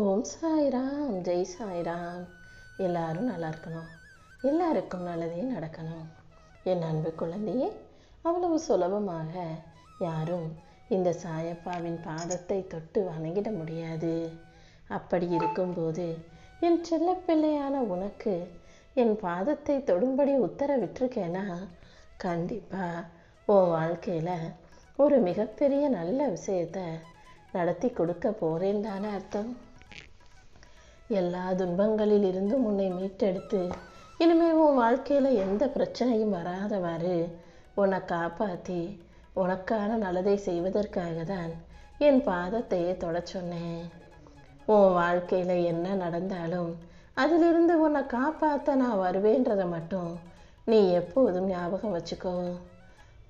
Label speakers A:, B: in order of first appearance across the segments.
A: ஓம் சாய்ராம் ஜெய் சாய்ராம். எல்லாரும் நல்லா இருக்கணும். எல்லாருக்கும் நல்லதே நடக்கணும். என் அன்பு குழந்தையே அவ்வளவு சுலபமாக யாரும் இந்த சாயப்பாவின் பாதத்தை தொட்டு வணங்கிட முடியாது. அப்படி இருக்கும்போது என் செல்லப்பிள்ளையான உனக்கு என் பாதத்தை தொடும்படி உத்தரவிட்டிருக்கேனா? கண்டிப்பாக உன் வாழ்க்கையில் ஒரு மிகப்பெரிய நல்ல விஷயத்தை நடத்தி கொடுக்க போகிறேன் தானே அர்த்தம்? எல்லா துன்பங்களில் இருந்தும் உன்னை மீட்டெடுத்து இனிமே உன் வாழ்க்கையில் எந்த பிரச்சனையும் வராதவாறு. உன்னை காப்பாற்றி உனக்கான நல்லதை செய்வதற்காக தான் என் பாதத்தையே தொட சொன்னேன். உன் வாழ்க்கையில் என்ன நடந்தாலும் அதிலிருந்து உன்னை காப்பாற்ற நான் வருவேன்றதை மட்டும் நீ எப்போதும் ஞாபகம் வச்சுக்கோ.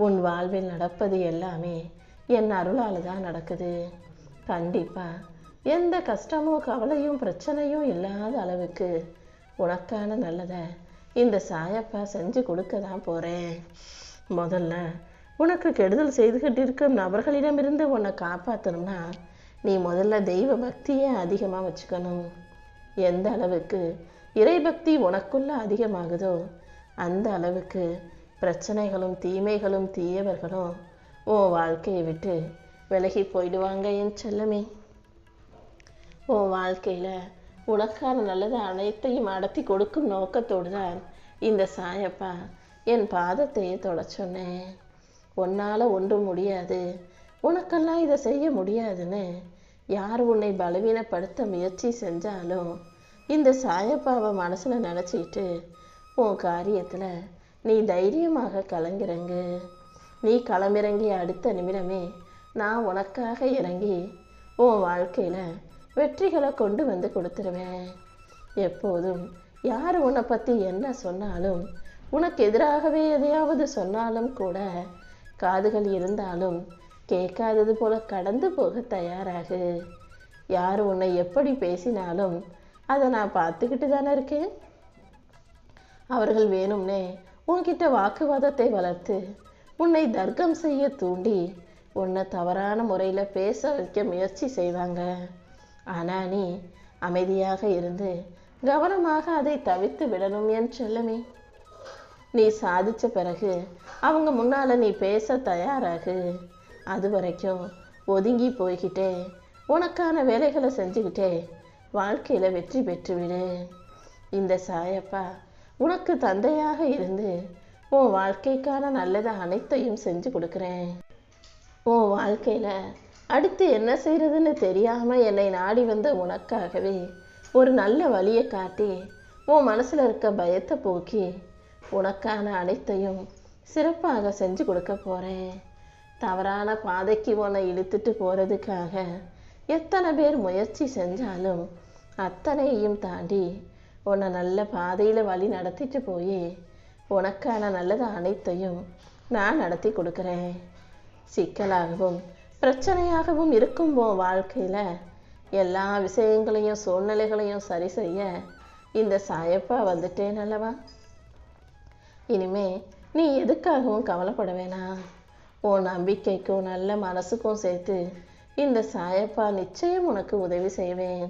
A: உன் வாழ்வில் நடப்பது எல்லாமே என் அருளால் தான் நடக்குது. கண்டிப்பாக எந்த கஷ்டமோ கவலையும் பிரச்சனையும் இல்லாத அளவுக்கு உனக்கான நல்லதை இந்த சாயப்பா செஞ்சு கொடுக்க தான் போகிறேன் முதல்ல உனக்கு கெடுதல் செய்துகிட்டு இருக்கும் நபர்களிடமிருந்து உன்னை காப்பாற்றணும்னா நீ முதல்ல தெய்வ பக்தியை அதிகமாக வச்சுக்கணும். எந்த அளவுக்கு இறைபக்தி உனக்குள்ள அதிகமாகுதோ அந்த அளவுக்கு பிரச்சனைகளும் தீமைகளும் தீயவர்களும் உன் வாழ்க்கையை விட்டு விலகி போயிடுவாங்க என் செல்லமே. உன் வாழ்க்கையில் உனக்கான நல்லது அனைத்தையும் அடத்தி கொடுக்கும் நோக்கத்தோடு தான் இந்த சாயப்பா என் பாதத்தையே தொட சொன்னேன் உன்னால் ஒன்றும் முடியாது. உனக்கெல்லாம் இதை செய்ய முடியாதுன்னு யார் உன்னை பலவீனப்படுத்த முயற்சி செஞ்சாலும் இந்த சாயப்பாவை மனசில் நினச்சிக்கிட்டு உன் காரியத்தில் நீ தைரியமாக கலங்கிறங்கு. நீ களமிறங்கிய அடுத்த நிமிடமே நான் உனக்காக இறங்கி உன் வாழ்க்கையில் வெற்றிகளை கொண்டு வந்து கொடுத்துருவேன். எப்போதும் யார் உன்னை பற்றி என்ன சொன்னாலும் உனக்கு எதிராகவே எதையாவது சொன்னாலும் கூட காதுகள் இருந்தாலும் கேட்காதது போல கடந்து போக தயாராகு. யார் உன்னை எப்படி பேசினாலும் அதை நான் பார்த்துக்கிட்டு தானே இருக்கேன். அவர்கள் வேணும்னே உன்கிட்ட வாக்குவாதத்தை வளர்த்து உன்னை தர்க்கம் செய்ய தூண்டி உன்னை தவறான முறையில் பேச வைக்க முயற்சி செய்வாங்க. ஆனால் நீ அமைதியாக இருந்து கவனமாக அதை தவிர்த்து விடணும் என் செல்லமே. நீ சாதிச்ச பிறகு அவங்க முன்னால் நீ பேச தயாராகு. அது வரைக்கும் ஒதுங்கி போய்கிட்டே உனக்கான வேலைகளை செஞ்சுக்கிட்டே வாழ்க்கையில் வெற்றி பெற்றுவிடு இந்த சாயப்பா உனக்கு தந்தையாக இருந்து உன் வாழ்க்கைக்கான நல்லதை அனைத்தையும் செஞ்சு கொடுக்குறேன். உன் வாழ்க்கையில் அடுத்து என்ன செய்கிறதுன்னு தெரியாமல் என்னை நாடி வந்த உனக்காகவே ஒரு நல்ல வழியை காட்டி உன் மனசில் இருக்க பயத்தை போக்கி உனக்கான அனைத்தையும் சிறப்பாக செஞ்சு கொடுக்க போகிறேன் தவறான பாதைக்கு உன்னை இழுத்துட்டு போகிறதுக்காக எத்தனை பேர் முயற்சி செஞ்சாலும் அத்தனையும் தாண்டி உன்னை நல்ல பாதையில் வழி நடத்திட்டு போய் உனக்கான நல்லது அனைத்தையும் நான் நடத்தி கொடுக்குறேன். சிக்கலாகவும் பிரச்சனையாகவும் இருக்கும் உன் வாழ்க்கையில். எல்லா விஷயங்களையும் சூழ்நிலைகளையும் சரி செய்ய இந்த சாயப்பா வந்துட்டேன் அல்லவா? இனிமே நீ எதுக்காகவும் கவலைப்பட வேணாம் உன் நம்பிக்கைக்கும் நல்ல மனசுக்கும் சேர்த்து இந்த சாயப்பா நிச்சயம் உனக்கு உதவி செய்வேன்.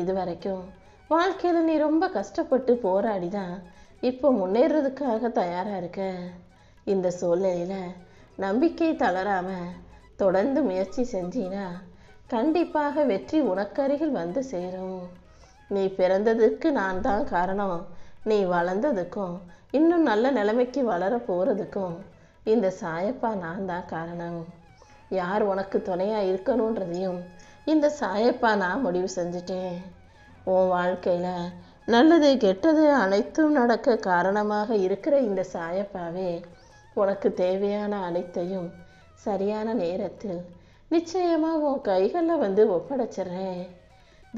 A: இது வரைக்கும் வாழ்க்கையில் நீ ரொம்ப கஷ்டப்பட்டு போராடி தான் இப்போ முன்னேறதுக்காக தயாராக இருக்க. இந்த சூழ்நிலையில் நம்பிக்கை தளராமல் தொடர்ந்து முயற்சி செஞ்சினா கண்டிப்பாக வெற்றி உனக்கருகில் வந்து சேரும். நீ பிறந்ததுக்கு நான் தான் காரணம். நீ வளர்ந்ததுக்கும் இன்னும் நல்ல நிலைமைக்கு வளர போகிறதுக்கும் இந்த சாயப்பா நான் தான் காரணம். யார் உனக்கு துணையாக இருக்கணுன்றதையும் இந்த சாயப்பா நான் முடிவு செஞ்சுட்டேன். உன் வாழ்க்கையில் நல்லது கெட்டது அனைத்தும் நடக்க காரணமாக இருக்கிற இந்த சாயப்பாவே உனக்கு தேவையான அனைத்தையும் சரியான நேரத்தில் நிச்சயமாக உன் கைகளில் வந்து ஒப்படைச்சிடுறேன்.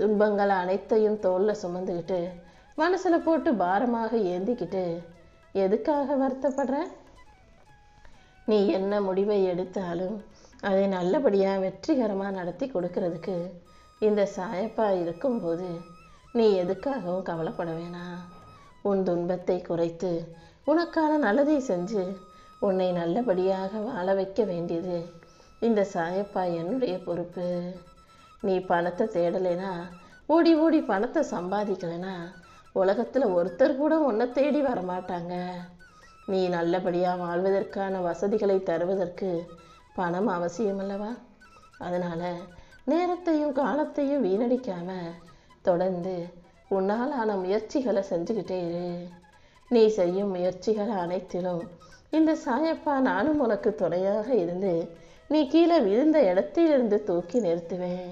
A: துன்பங்கள் அனைத்தையும் தோளில் சுமந்துக்கிட்டு மனசில் போட்டு பாரமாக ஏந்திக்கிட்டு எதுக்காக வருத்தப்படுற? நீ என்ன முடிவை எடுத்தாலும் அதை நல்லபடியாக வெற்றிகரமாக நடத்தி கொடுக்கறதுக்கு இந்த சாயப்பா இருக்கும்போது நீ எதுக்காகவும் கவலைப்பட வேணாம். உன் துன்பத்தை குறைத்து உனக்கான நல்லதை செஞ்சு உன்னை நல்லபடியாக வாழ வைக்க வேண்டியது இந்த சாயப்பா என்னுடைய பொறுப்பு. நீ பணத்தை தேடலைனா ஓடி ஓடி பணத்தை சம்பாதிக்கலைன்னா உலகத்தில் ஒருத்தர் கூட உன்னை தேடி வரமாட்டாங்க. நீ நல்லபடியாக வாழ்வதற்கான வசதிகளை தருவதற்கு பணம் அவசியம் அல்லவா? அதனால் நேரத்தையும் காலத்தையும் வீணடிக்காமல் தொடர்ந்து உன்னால் ஆன முயற்சிகளை செஞ்சுக்கிட்டே இரு. நீ செய்யும் முயற்சிகள் அனைத்திலும் இந்த சாயப்பா நானும் உனக்கு துணையாக இருந்து நீ கீழே விழுந்த இடத்திலிருந்து தூக்கி நிறுத்துவேன்.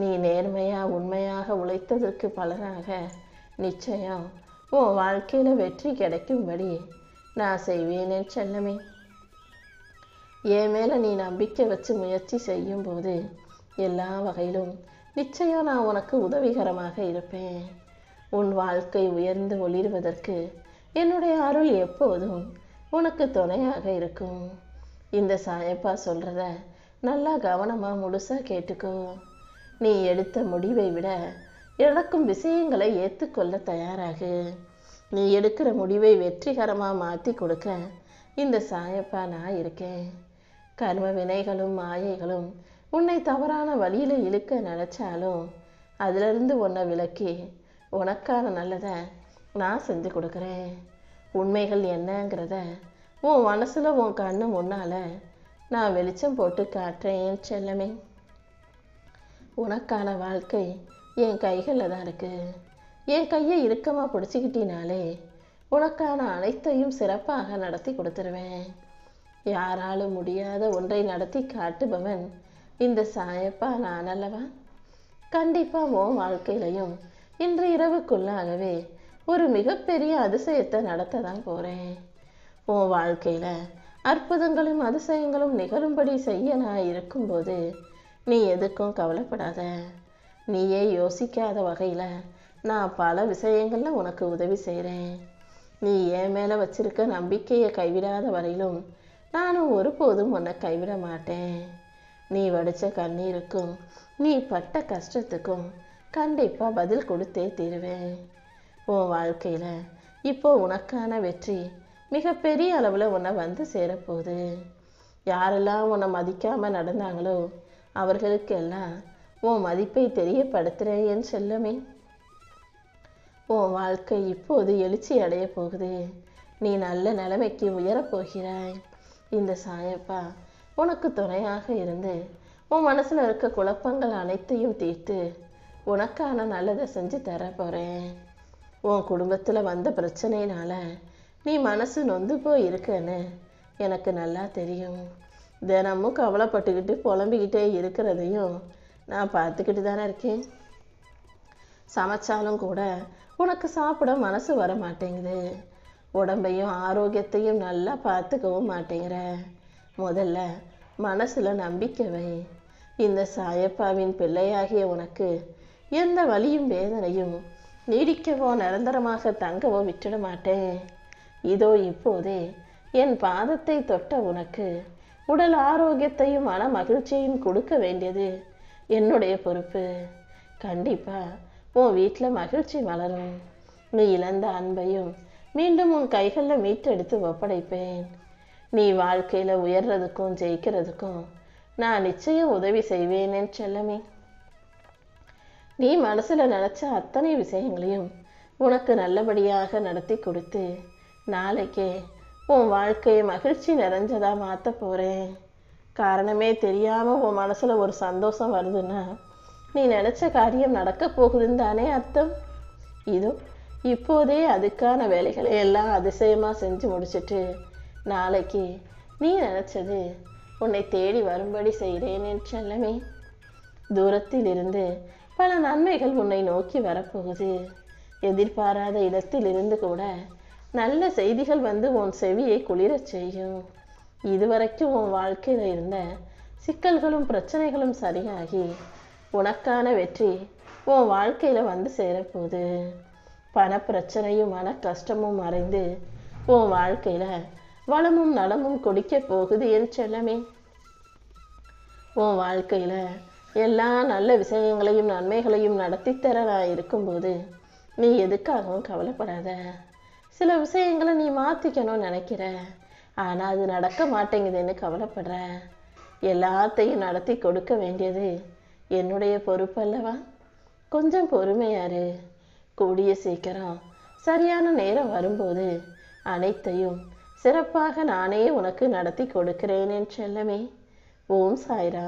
A: நீ நேர்மையாக உண்மையாக உழைத்ததற்கு பலனாக நிச்சயம் உன் வாழ்க்கையில் வெற்றி கிடைக்கும்படி நான் செய்வேனே செல்லமே. என் மேலே நீ நம்பிக்கை வச்சு முயற்சி செய்யும்போது எல்லா வகையிலும் நிச்சயம் நான் உனக்கு உதவிகரமாக இருப்பேன். உன் வாழ்க்கை உயர்ந்து ஒளிர்வதற்கு என்னுடைய அருள் எப்போதும் உனக்கு துணையாக இருக்கும். இந்த சாயப்பா சொல்கிறத நல்லா கவனமாக முழுசாக கேட்டுக்கோ. நீ எடுத்த முடிவை விட இழக்கும் விஷயங்களை ஏற்றுக்கொள்ள தயாராகு. நீ எடுக்கிற முடிவை வெற்றிகரமாக மாற்றி கொடுக்க இந்த சாயப்பா நான் இருக்கேன். கர்ம வினைகளும் மாயைகளும் உன்னை தவறான வழியில் இழுக்க நினச்சாலும் அதிலிருந்து உன்னை விலக்கி உனக்கான நல்லதை நான் செஞ்சு கொடுக்குறேன். உண்மைகள் என்னங்கிறத உன் மனசில் உன் கண்ணு முன்னால் நான் வெளிச்சம் போட்டு காட்டுறேன் செல்லமே. உனக்கான வாழ்க்கை என் கைகளில் தான் இருக்குது என் கையை இறுக்கமாக பிடிச்சிக்கிட்டினாலே உனக்கான அனைத்தையும் சிறப்பாக நடத்தி கொடுத்துருவேன். யாராலும் முடியாத ஒன்றை நடத்தி காட்டுபவன் இந்த சாயப்பா நான் அல்லவா? கண்டிப்பாக உன் வாழ்க்கையிலையும் இன்று இரவுக்குள்ளாகவே ஒரு மிகப்பெரிய அதிசயத்தை நடத்த தான் போகிறேன் உன் வாழ்க்கையில் அற்புதங்களும் அதிசயங்களும் நிகழும்படி செய்ய நான் இருக்கும்போது நீ எதுக்கும் கவலைப்படாத. நீயே யோசிக்காத வகையில் நான் பல விஷயங்களில் உனக்கு உதவி செய்கிறேன் நீ என் மேலே வச்சிருக்க நம்பிக்கையை கைவிடாத வரையிலும் நானும் ஒருபோதும் உன்னை கைவிட மாட்டேன். நீ வடிச்ச கண்ணீருக்கும் நீ பட்ட கஷ்டத்துக்கும் கண்டிப்பாக பதில் கொடுத்தே தீருவேன். உன் வாழ்க்கையில் இப்போ உனக்கான வெற்றி மிகப்பெரிய அளவில் உன்னை வந்து சேரப்போகுது. யாரெல்லாம் உன்னை மதிக்காமல் நடந்தாங்களோ அவர்களுக்கெல்லாம் உன் மதிப்பை தெரியப்படுத்துகிறேன் என் செல்லமே. உன் வாழ்க்கை இப்போது எழுச்சி அடைய போகுது. நீ நல்ல நிலைமைக்கு உயரப் போகிறாய். இந்த சாயப்பா உனக்கு துணையாக இருந்து உன் மனசில் இருக்க குழப்பங்கள் அனைத்தையும் தீர்த்து உனக்கான நல்லதை செஞ்சு தர போகிறேன் உன் குடும்பத்தில் வந்த பிரச்சனையினால் நீ மனசு நொந்து போய் இருக்கன்னு எனக்கு நல்லா தெரியும். தினமும் கவலைப்பட்டுக்கிட்டு புலம்பிக்கிட்டே இருக்கிறதையும் நான் பார்த்துக்கிட்டு தானே இருக்கேன். சமைச்சாலும் கூட உனக்கு சாப்பிட மனசு வர மாட்டேங்குது உடம்பையும் ஆரோக்கியத்தையும் நல்லா பார்த்துக்கவும் மாட்டேங்கிற. முதல்ல மனசில் நம்பிக்கை வை. இந்த சாயப்பாவின் பிள்ளையாகிய உனக்கு எந்த வழியும் வேதனையும் நீடிக்கவோ நிரந்தரமாக தங்கவோ விட்டுட மாட்டேன் இதோ இப்போதே என் பாதத்தை தொட்ட உனக்கு உடல் ஆரோக்கியத்தையும் மன மகிழ்ச்சியையும் கொடுக்க வேண்டியது என்னுடைய பொறுப்பு. கண்டிப்பா உன் வீட்டில் மகிழ்ச்சி மலரும். நீ இழந்த அன்பையும் மீண்டும் உன் கைகளில் மீட்டெடுத்து ஒப்படைப்பேன். நீ வாழ்க்கையில் உயர்றதுக்கும் ஜெயிக்கிறதுக்கும் நான் நிச்சயம் உதவி செய்வேனேன் செல்லமே. நீ மனசில் நினச்ச அத்தனை விஷயங்களையும் உனக்கு நல்லபடியாக நடத்தி கொடுத்து நாளைக்கே உன் வாழ்க்கையை மகிழ்ச்சி நிறைஞ்சதா மாற்ற போகிறேன் காரணமே தெரியாமல் உன் மனசில் ஒரு சந்தோஷம் வருதுன்னா நீ நினச்ச காரியம் நடக்க போகுதுன்னு தானே அர்த்தம்? இதோ இப்போதே அதுக்கான வேலைகளை எல்லாம் அதிசயமாக செஞ்சு முடிச்சிட்டு நாளைக்கு நீ நினச்சது உன்னை தேடி வரும்படி செய்கிறேன் செல்லமே. தூரத்தில் இருந்து பல நன்மைகள் உன்னை நோக்கி வரப்போகுது. எதிர்பாராத இடத்தில் இருந்து கூட நல்ல செய்திகள் வந்து உன் செவியை குளிரச் செய்யும். இதுவரைக்கும் உன் வாழ்க்கையில் இருந்த சிக்கல்களும் பிரச்சனைகளும் சரியாகி உனக்கான வெற்றி உன் வாழ்க்கையில் வந்து சேரப்போகுது. பண பிரச்சனையும் மன கஷ்டமும் மறைந்து உன் வாழ்க்கையில் வளமும் நலமும் கொடிக்க போகுது என் செல்லமே. உன் வாழ்க்கையில் எல்லா நல்ல விஷயங்களையும் நன்மைகளையும் நடத்தித்தர நான் இருக்கும்போது நீ எதுக்காகவும் கவலைப்படாத. சில விஷயங்களை நீ மாற்றிக்கணும்னு நினைக்கிற. ஆனால் அது நடக்க மாட்டேங்குதுன்னு கவலைப்படுற. எல்லாத்தையும் நடத்தி கொடுக்க வேண்டியது என்னுடைய பொறுப்பு அல்லவா? கொஞ்சம் பொறுமையாரு கூடிய சீக்கிரம் சரியான நேரம் வரும்போது அனைத்தையும் சிறப்பாக நானே உனக்கு நடத்தி கொடுக்கிறேன் என் செல்லமே. ஓம் சாய்ரா